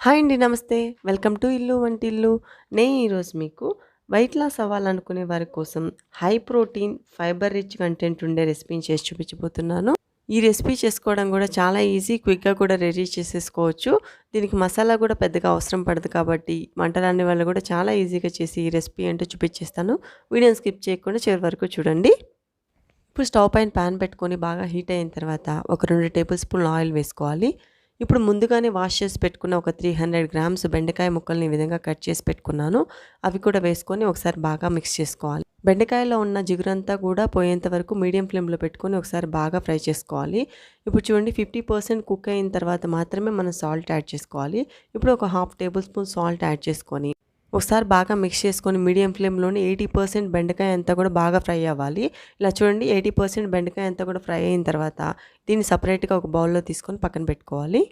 Hi అండి నమస్తే. Welcome to ఇల్లు వంటి ఇల్లు నేను ఈరోజు మీకు వెయిట్ లాస్ అవ్వాలనుకునే వారి కోసం high protein fibre rich content ఉండే రెసిపీని చేసి చూపించబోతున్నాను. ఈ రెసిపీ చేసుకోవడం కూడా చాలా ఈజీ క్విక్గా కూడా రెడీ చేసేసుకోవచ్చు. దీనికి మసాలా కూడా పెద్దగా అవసరం పడదు కాబట్టి వంటరాని వాళ్ళు కూడా చాలా ఈజీగా చేసి ఈ రెసిపీ ఏంటో చూపించేస్తాను. వీడియోని స్కిప్ చేయకుండా చివరి వరకు చూడండి. ఇప్పుడు స్టవ్ పైన ప్యాన్ పెట్టుకొని బాగా హీట్ అయిన తర్వాత ఒక రెండు టేబుల్ స్పూన్ ఆయిల్ వేసుకోవాలి. ఇప్పుడు ముందుగానే వాష్ చేసి పెట్టుకున్న ఒక త్రీ హండ్రెడ్ గ్రామ్స్ బెండకాయ ముక్కల్ని ఈ విధంగా కట్ చేసి పెట్టుకున్నాను. అవి కూడా వేసుకొని ఒకసారి బాగా మిక్స్ చేసుకోవాలి. బెండకాయలో ఉన్న జిగురంతా కూడా పోయేంత వరకు మీడియం ఫ్లేమ్లో పెట్టుకొని ఒకసారి బాగా ఫ్రై చేసుకోవాలి. ఇప్పుడు చూడండి ఫిఫ్టీ పర్సెంట్ కుక్ అయిన తర్వాత మాత్రమే మనం సాల్ట్ యాడ్ చేసుకోవాలి. ఇప్పుడు ఒక half tablespoon salt add చేసుకొని ఒకసారి బాగా మిక్స్ చేసుకొని మీడియం ఫ్లేమ్లోనే ఎయిటీ పర్సెంట్ బెండకాయ అంతా కూడా బాగా ఫ్రై అవ్వాలి. ఇలా చూడండి ఎయిటీ పర్సెంట్ బెండకాయ అంతా కూడా ఫ్రై అయిన తర్వాత దీన్ని సపరేట్గా ఒక బౌల్లో తీసుకొని పక్కన పెట్టుకోవాలి.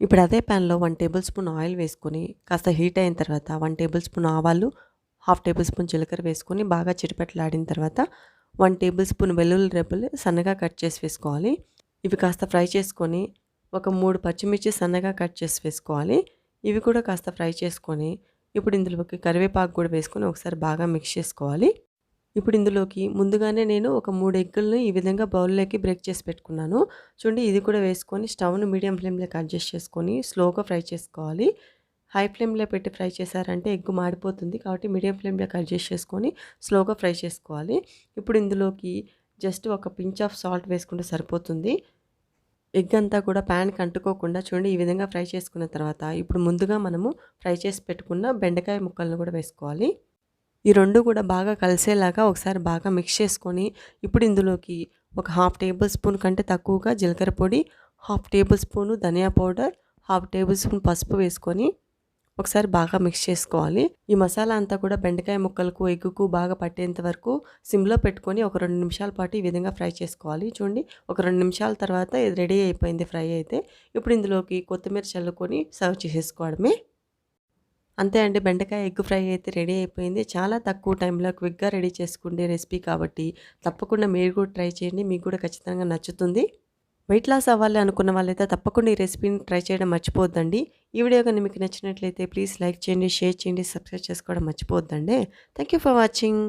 ఇప్పుడు అదే ప్యాన్లో వన్ టేబుల్ స్పూన్ ఆయిల్ వేసుకొని కాస్త హీట్ అయిన తర్వాత వన్ టేబుల్ స్పూన్ ఆవాలు హాఫ్ టేబుల్ స్పూన్ జీలకర్ర వేసుకొని బాగా చిరుపెట్టలాడిన తర్వాత వన్ టేబుల్ స్పూన్ వెల్లుల్లి రెబ్బలు సన్నగా కట్ చేసి వేసుకోవాలి. ఇవి కాస్త ఫ్రై చేసుకొని ఒక మూడు పచ్చిమిర్చి సన్నగా కట్ చేసి వేసుకోవాలి. ఇవి కూడా కాస్త ఫ్రై చేసుకొని ఇప్పుడు ఇందులోకి కరివేపాకు కూడా వేసుకొని ఒకసారి బాగా మిక్స్ చేసుకోవాలి. ఇప్పుడు ఇందులోకి ముందుగానే నేను ఒక మూడు ఎగ్గులను ఈ విధంగా బౌల్లోకి బ్రేక్ చేసి పెట్టుకున్నాను. చూడండి ఇది కూడా వేసుకొని స్టవ్ను మీడియం ఫ్లేమ్లోకి అడ్జస్ట్ చేసుకొని స్లోగా ఫ్రై చేసుకోవాలి. హై ఫ్లేమ్లో పెట్టి ఫ్రై చేశారంటే ఎగ్గు మాడిపోతుంది కాబట్టి మీడియం ఫ్లేమ్లోకి అడ్జస్ట్ చేసుకొని స్లోగా ఫ్రై చేసుకోవాలి. ఇప్పుడు ఇందులోకి జస్ట్ ఒక పించ్ ఆఫ్ సాల్ట్ వేసుకుంటే సరిపోతుంది. ఎగ్ అంతా కూడా ప్యాన్కి అంటుకోకుండా చూడండి ఈ విధంగా ఫ్రై చేసుకున్న తర్వాత ఇప్పుడు ముందుగా మనము ఫ్రై చేసి పెట్టుకున్న బెండకాయ ముక్కలను కూడా వేసుకోవాలి. ఈ రెండు కూడా బాగా కలిసేలాగా ఒకసారి బాగా మిక్స్ చేసుకొని ఇప్పుడు ఇందులోకి ఒక హాఫ్ టేబుల్ స్పూన్ కంటే తక్కువగా జీలకర్ర పొడి హాఫ్ టేబుల్ స్పూను ధనియా పౌడర్ హాఫ్ టేబుల్ స్పూన్ పసుపు వేసుకొని ఒకసారి బాగా మిక్స్ చేసుకోవాలి. ఈ మసాలా అంతా కూడా బెండకాయ ముక్కలకు ఎగ్గుకు బాగా పట్టేంత వరకు సిమ్లో పెట్టుకొని ఒక రెండు నిమిషాల పాటు ఈ విధంగా ఫ్రై చేసుకోవాలి. చూడండి ఒక రెండు నిమిషాల తర్వాత ఇది రెడీ అయిపోయింది ఫ్రై అయితే. ఇప్పుడు ఇందులోకి కొత్తిమీర చల్లుకొని సర్వ్ చేసేసుకోవడమే. అంతే అండి బెండకాయ ఎగ్ ఫ్రై అయితే రెడీ అయిపోయింది. చాలా తక్కువ టైంలో క్విక్గా రెడీ చేసుకునే రెసిపీ కాబట్టి తప్పకుండా మీరు కూడా ట్రై చేయండి. మీకు కూడా ఖచ్చితంగా నచ్చుతుంది. వెయిట్ లాస్ అవ్వాలి అనుకున్న వాళ్ళైతే తప్పకుండా ఈ రెసిపీని ట్రై చేయడం మర్చిపోద్దండి ఈ వీడియో కానీ మీకు నచ్చినట్లయితే ప్లీజ్ లైక్ చేయండి షేర్ చేయండి సబ్స్క్రైబ్ చేసుకోవడం మర్చిపోద్దండి థ్యాంక్ యూ ఫర్ వాచింగ్